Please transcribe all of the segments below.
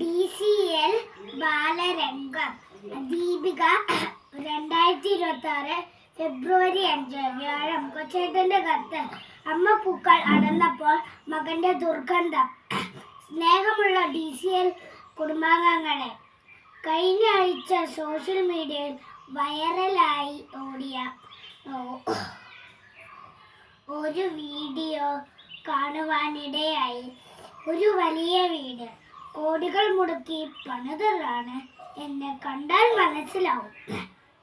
D C L Balarangam. Deepika രണ്ടായിരത്തി ഇരുപത്തി ആറ് ഫെബ്രുവരി അഞ്ച് വ്യാഴം കൊച്ചേട്ടന്റെ കത്ത്. അമ്മ പൂക്കൾ അടന്നപ്പോൾ മകന്റെ ദുർഗന്ധം. സ്നേഹമുള്ള ഡി സി എൽ കുടുംബാംഗങ്ങളെ കഴിഞ്ഞ ആഴ്ച സോഷ്യൽ മീഡിയയിൽ വൈറലായി ഓടിയ ഒരു വീഡിയോ കാണുവാനിടയായി. ഒരു വലിയ വീട്. കോടികൾ മുടക്കി പണിതതാണ് എന്നെ കണ്ടാൽ മനസ്സിലാവും.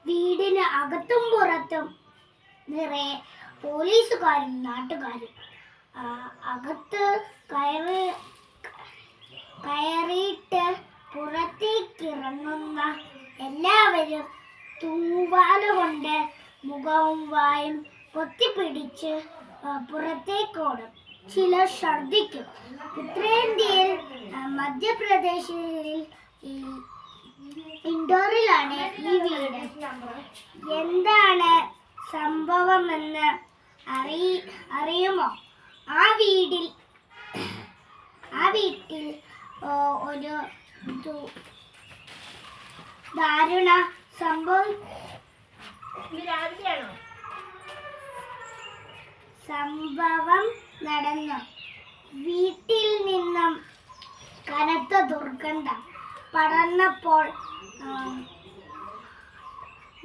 വീടിന് അകത്തും പുറത്തും നിറയെ പോലീസുകാരും നാട്ടുകാരും അകത്ത് കയറി കയറിയിട്ട് പുറത്തേക്കിറങ്ങുന്ന എല്ലാവരും തൂവാല കൊണ്ട് മുഖവും വായും പൊത്തിപ്പിടിച്ച് ആ, പുറത്തേക്കോടും. ചിലർ ഛർദിക്കും. ഉത്തരേന്ത്യയിൽ മധ്യപ്രദേശിൽ ഇൻഡോറിലാണ് ഈ വീട്. എന്താണ് സംഭവമെന്ന് അറി അറിയുമോ? ആ വീടിൽ ആ വീട്ടിൽ ഒരു ദാരുണ സംഭവം സംഭവം നടന്നു. വീട്ടിൽ നിന്നും കനത്ത ദുർഗന്ധം പടർന്നപ്പോൾ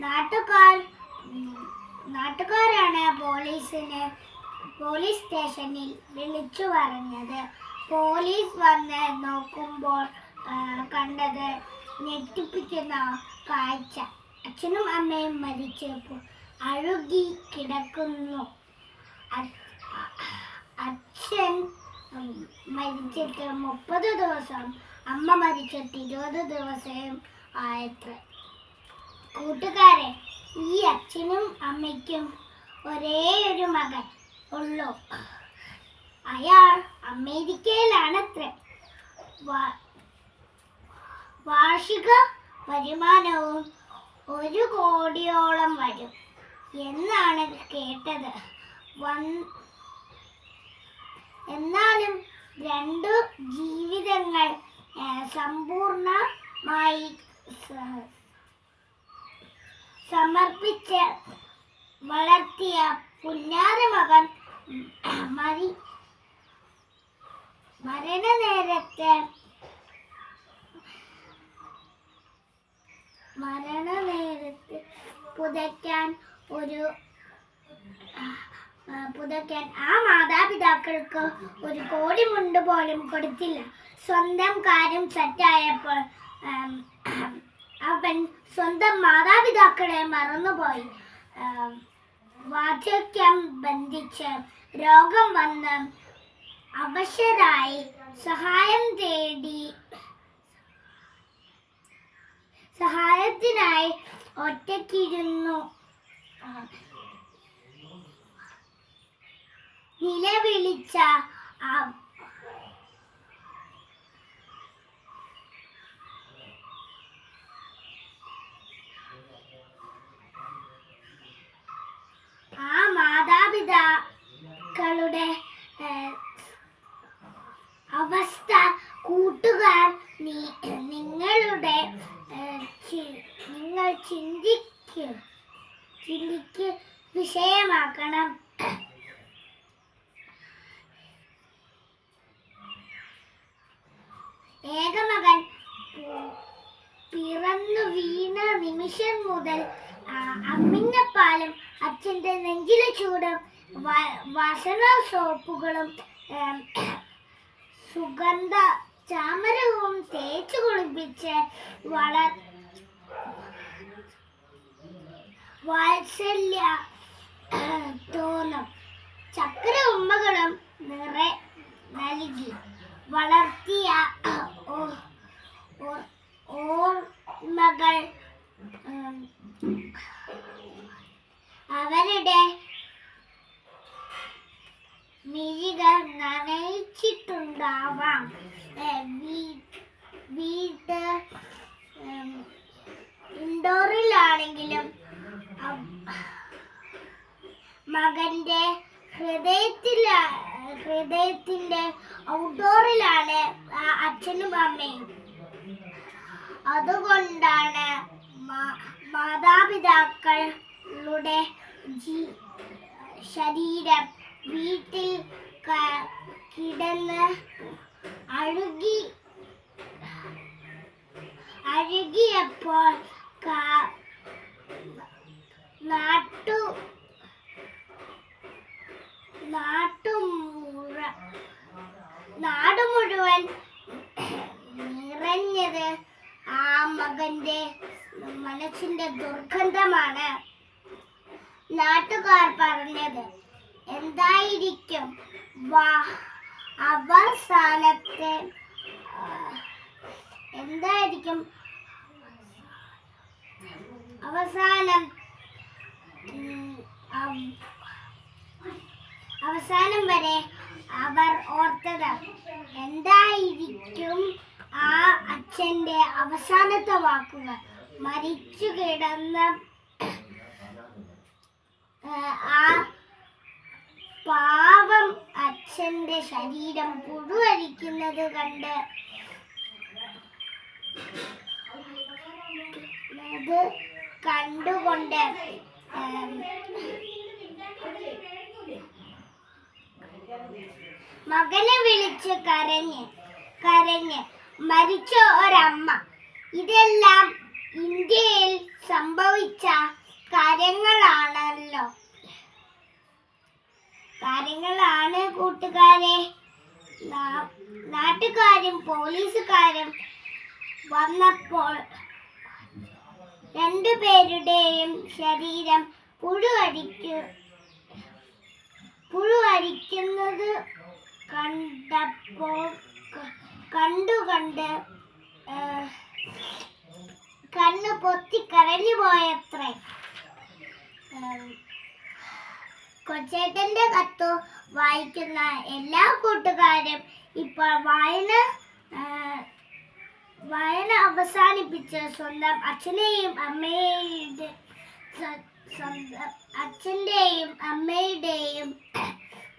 നാട്ടുകാർ നാട്ടുകാരാണ് പോലീസിന് പോലീസ് സ്റ്റേഷനിൽ വിളിച്ചു പറഞ്ഞത്. പോലീസ് വന്ന് നോക്കുമ്പോൾ കണ്ടത് ഞെട്ടിപ്പിക്കുന്ന കാഴ്ച. അച്ഛനും അമ്മയും മരിച്ചപ്പോൾ അഴുകി കിടക്കുന്നു. അച്ഛൻ മരിച്ചിട്ട് മുപ്പത് ദിവസം അമ്മ മരിച്ചിട്ട് ഇരുപത് ദിവസം ആയത്ര. കൂട്ടുകാരെ ഈ അച്ഛനും അമ്മയ്ക്കും ഒരേ ഒരു മകൻ ഉള്ളൂ. അയാൾ അമേരിക്കയിലാണത്രേ. വാർഷിക വരുമാനവും ഒരു കോടിയോളം വരും എന്നാണ് കേട്ടത്. വൻ രണ്ടു ജീവിതങ്ങൾ സമ്പൂർണമായി സമർപ്പിച്ച് വളർത്തിയ പുന്നാര മകൻ മരി മരണനേരത്തെ മരണനേരത്ത് പുതയ്ക്കാൻ ഒരു ആ, പുതയ്ക്കാൻ ആ മാതാപിതാക്കൾക്ക് ഒരു കോടി മുണ്ട് പോലും കൊടുത്തില്ല. സ്വന്തം കാര്യം സെറ്റായപ്പോൾ അവൻ സ്വന്തം മാതാപിതാക്കളെ മറന്നുപോയി. വാർദ്ധക്യം ബന്ധിച്ച് രോഗം വന്ന് അവശരായി. സഹായം തേടി സഹായത്തിനായി ഒറ്റയ്ക്കിരുന്നു ആ, നിലവിളിച്ച വിളിച്ച ആ മാതാപിതാക്കളുടെ അവസ്ഥ കൂട്ടുകാർ നിങ്ങളുടെ നിങ്ങൾ ചിന്തിക്ക് ചിന്തിക്ക് വിഷയമാക്കണം. നിമിഷം മുതൽ അമ്മിഞ്ഞപ്പാലും അച്ഛന്റെ നെഞ്ചിലെ ചൂടും വസന സോപ്പുകളും സുഗന്ധ ചാമരവും തേച്ചു കുളിപ്പിച്ച് വള വാത്സല്യ തോന്നും ചക്ര ഉമ്മകളും നിറ നൽകി വളർത്തിയ ഓർ ഓർ ഓർമ്മകൾ അവരുടെ മിഴികൾ നനയിച്ചിട്ടുണ്ടാവാം. വീട്ട് ഇൻഡോറിലാണെങ്കിലും മകന്റെ ഹൃദയത്തില ഹൃദയത്തിന്റെ ഔട്ട്ഡോറിലാണ് അച്ഛനും അമ്മയും. അതുകൊണ്ടാണ് മാതാപിതാക്കളുടെ ശരീരം വീട്ടിൽ കിടന്ന് അഴുകി അഴുകിയപ്പോൾ നാട്ടു നാട്ടുകാർ പറഞ്ഞത് എന്തായിരിക്കും? അവസാനത്തെ എന്തായിരിക്കും? അവസാനം അവസാനം വരെ അവർ ഓർത്തത് എന്തായിരിക്കും? ആ അച്ഛന്റെ അവസാനത്തെ വാക്കുകൾ മരിച്ചു കിടന്ന ആ, പാവം അച്ഛന്റെ ശരീരം പുഴുവരിക്കുന്നത് കണ്ട് അത് കണ്ടുകൊണ്ട് മകനെ വിളിച്ച് കരഞ്ഞ് കരഞ്ഞ് മരിച്ച ഒരമ്മ. ഇതെല്ലാം ഇന്ത്യയിൽ സംഭവിച്ച കാര്യങ്ങളാണല്ലോ. കാര്യങ്ങളാണ് കൂട്ടുകാരെ. നാട്ടുകാരും പോലീസുകാരും വന്നപ്പോൾ രണ്ടുപേരുടെയും ശരീരം പുഴുവരിക്കു പുഴുവരിക്കുന്നത് കണ്ടപ്പോൾ കണ്ടുകണ്ട് കണ്ണ് പൊത്തി കരഞ്ഞു പോയത്രേ കൊച്ചേട്ടന്റെ കത്ത് വായിക്കുന്ന എല്ലാ കൂട്ടുകാരും ഇപ്പോൾ വായന വായന അവസാനിപ്പിച്ച് സ്വന്തം അച്ഛനെയും അമ്മയുടെ സ്വന്തം അച്ഛന്റെയും അമ്മയുടെയും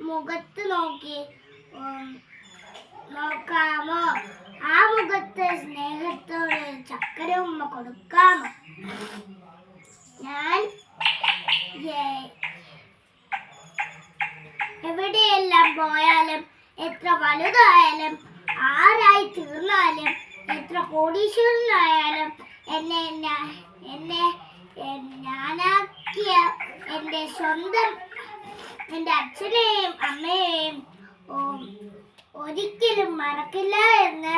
മുഖത്ത് നോക്കി നോക്കാമോ? ആ മുഖത്ത് സ്നേഹത്തോടെ ചക്കര ഉമ്മ കൊടുക്കാമോ? ഞാൻ എവിടെയെല്ലാം പോയാലും എത്ര വലുതായാലും ആരായി തീർന്നാലും എത്ര കോടീശ്വരനായാലും എന്നെ എന്നെ ഞാനാക്കിയ എന്റെ സ്വന്തം എന്റെ അച്ഛനെയും അമ്മയെയും ഒരിക്കലും മറക്കില്ല എന്ന്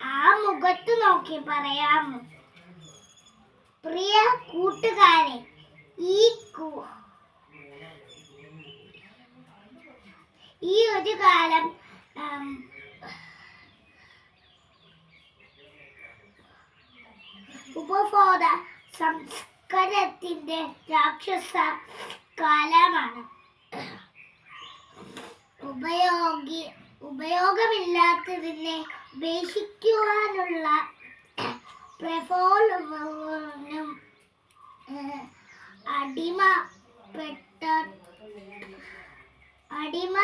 ആ മുഖത്ത് നോക്കി പറയാമോ പ്രിയ കൂട്ടുകാരെ ഈ ഈ ഒരു കാലം ഉപഭോധ സംസ്കാരത്തിന്റെ രാക്ഷസ കാലമാണ്. ഉപയോഗി ഉപയോഗമില്ലാത്തതിനെ ഉപേക്ഷിക്കുവാനുള്ള പ്രഫോലനും അടിമപ്പെട്ട അടിമ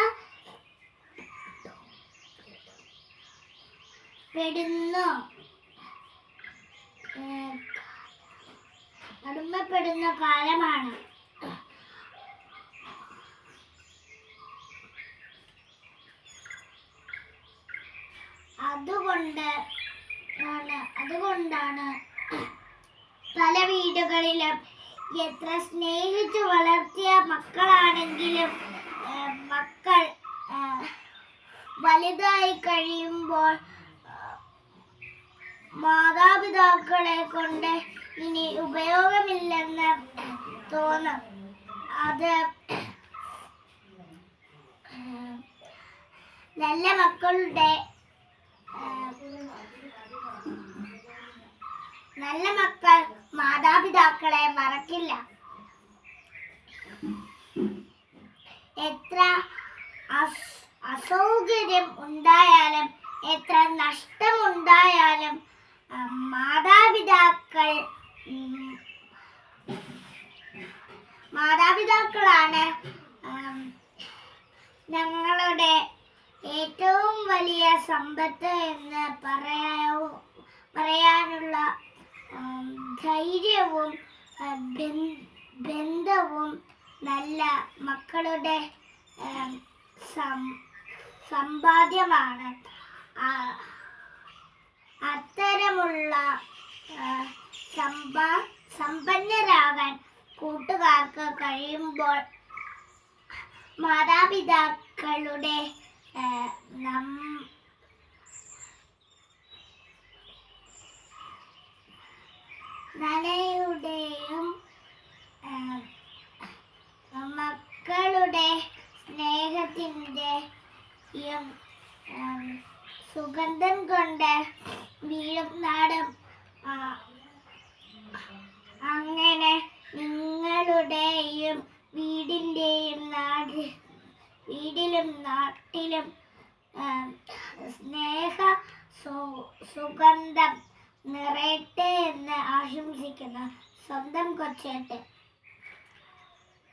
പെടുന്നു അടിമപ്പെടുന്ന കാലമാണ്. അതുകൊണ്ട് ആണ്. അതുകൊണ്ടാണ് പല വീടുകളിലും എത്ര സ്നേഹിച്ച് വളർത്തിയ മക്കളാണെങ്കിലും മക്കൾ വലുതായി കഴിയുമ്പോൾ മാതാപിതാക്കളെ കൊണ്ട് ഇനി ഉപയോഗമില്ലെന്ന് തോന്നും. അത് നല്ല മക്കളുടെ ആ, നല്ല മക്കൾ മാതാപിതാക്കളെ മറക്കില്ല. എത്ര അസ്- അസൗകര്യം ഉണ്ടായാലും എത്ര നഷ്ടമുണ്ടായാലും മാതാപിതാക്കൾ മാതാപിതാക്കളാണ് ഞങ്ങളുടെ ഏറ്റവും വലിയ സമ്പത്ത് എന്ന് പറയാ പറയാനുള്ള ധൈര്യവും ബന്ധവും നല്ല മക്കളുടെ സമ്പാദ്യമാണ്. അത്തരമുള്ള സമ്പാ സമ്പന്നരാകാൻ കൂട്ടുകാർക്ക് കഴിയുമ്പോൾ മാതാപിതാക്കളുടെ നം നനയുടെയും മക്കളുടെ സ്നേഹത്തിന്റെ സുഗന്ധം കൊണ്ട് വീഴും നാടും. അങ്ങനെ നിങ്ങളുടെയും വീടിന്റെയും നാട് വീടിലും നാട്ടിലും സ്നേഹ സുഗന്ധം നിറയട്ടെ എന്ന് ആശംസിക്കുന്ന. സ്വന്തം കൊച്ചേട്ട്